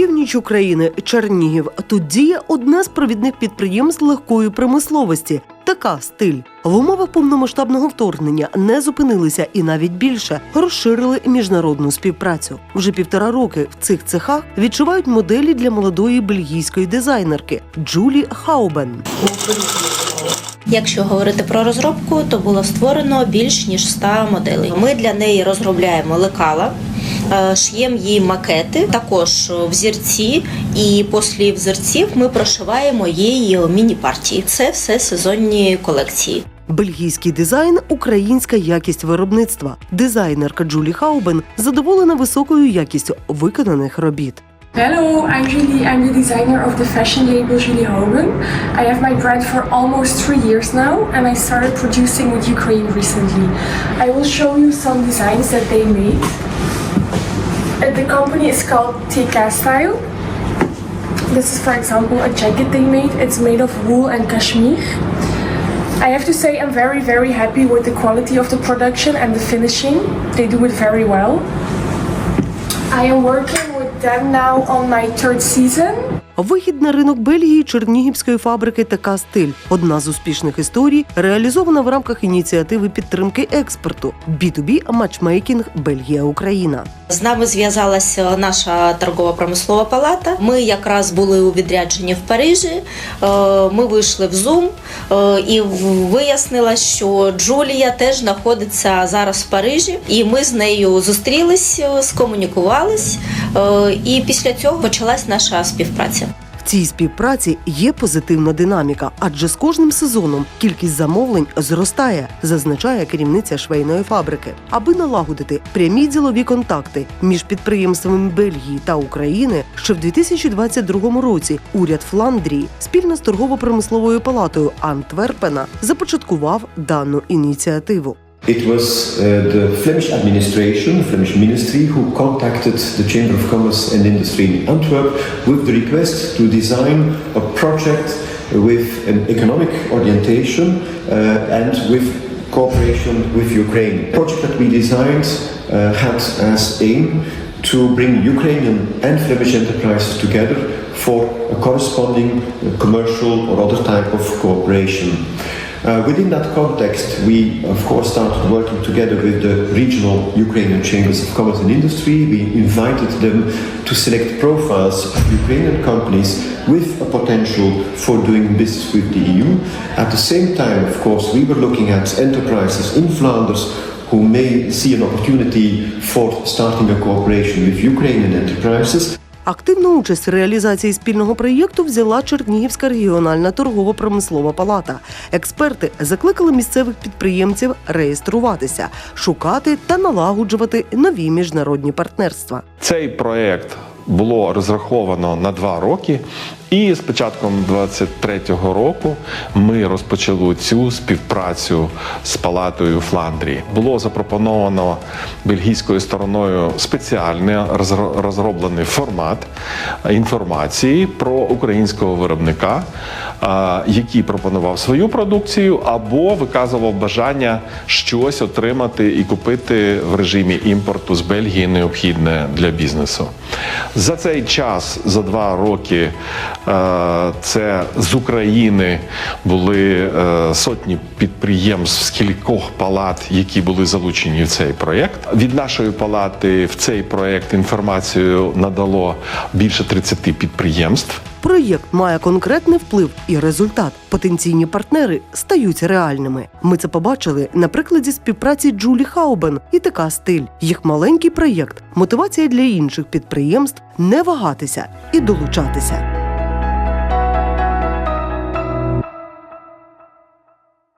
Північ України, Чернігів. Тут діє одне з провідних підприємств легкої промисловості. Така стиль в умовах повномасштабного вторгнення не зупинилися і навіть більше розширили міжнародну співпрацю. Вже півтора роки в цих цехах відчувають моделі для молодої бельгійської дизайнерки Джулі Хаубен. Якщо говорити про розробку, то було створено більш ніж 100 моделей. Ми для неї розробляємо лекала. Е, Ш'ємо їй макети, також взірці, і після взірців ми прошиваємо їй міні-партії. Це все сезонні колекції. Бельгійський дизайн, українська якість виробництва. Дизайнерка Джулі Хаубен задоволена високою якістю виконаних робіт. Hello, I'm Julie. I'm the designer of the fashion label Julie Hogan. I have my brand for almost three years now, and I started producing with Ukraine recently. I will show you some designs that they made. Uh, The company is called TK Style. This is, for example, a jacket they made. It's made of wool and cashmere. I have to say, I'm very, very happy with the quality of the production and the finishing. They do it very well. I am working with them now on my third season. Вихід на ринок Бельгії чернігівської фабрики така стиль. Одна з успішних історій реалізована в рамках ініціативи підтримки експорту B2B матчмейкінг Бельгія Україна. З нами зв'язалася наша торгово-промислова палата. Ми якраз були у відрядженні в Парижі. Е, Ми вийшли в Zoom е, і вияснила, що Джулія теж знаходиться зараз в Парижі, і ми з нею зустрілись, е, скомунікувались, і після цього почалась наша співпраця. В цій співпраці є позитивна динаміка, адже з кожним сезоном кількість замовлень зростає, зазначає керівниця швейної фабрики. Аби налагодити прямі ділові контакти між підприємствами Бельгії та України, ще в 2022 році уряд Фландрії спільно з торгово-промисловою палатою Антверпена започаткував дану ініціативу. It was uh, the Flemish administration, Flemish ministry, who contacted the Chamber of Commerce and Industry in Antwerp with the request to design a project with an economic orientation uh, and with cooperation with Ukraine. The project that we designed uh, had as aim to bring Ukrainian and Flemish enterprises together for a corresponding uh, commercial or other type of cooperation. Uh, within that context, we of course started working together with the regional Ukrainian chambers of commerce and industry. We invited them to select profiles of Ukrainian companies with a potential for doing business with the EU. At the same time, of course, we were looking at enterprises in Flanders who may see an opportunity for starting a cooperation with Ukrainian enterprises. Активну участь в реалізації спільного проєкту взяла Чернігівська регіональна торгово-промислова палата. Експерти закликали місцевих підприємців реєструватися, шукати та налагоджувати нові міжнародні партнерства. Цей проект було розраховано на два роки, і з початком 23-го року ми розпочали цю співпрацю з палатою Фландрії. Було запропоновано бельгійською стороною спеціальний розро- розроблений формат інформації про українського виробника, який пропонував свою продукцію або виказував бажання щось отримати і купити в режимі імпорту з Бельгії необхідне для бізнесу. За цей час, за два роки, це з України були е, сотні підприємств з кількох палат, які були залучені в цей проєкт. Від нашої палати в цей проєкт інформацію надало більше 30 підприємств. Проєкт має конкретний вплив і результат. Потенційні партнери стають реальними. Ми це побачили на прикладі співпраці Джулі Хаубен і така стиль. Їх маленький проєкт мотивація для інших підприємств не вагатися і долучатися.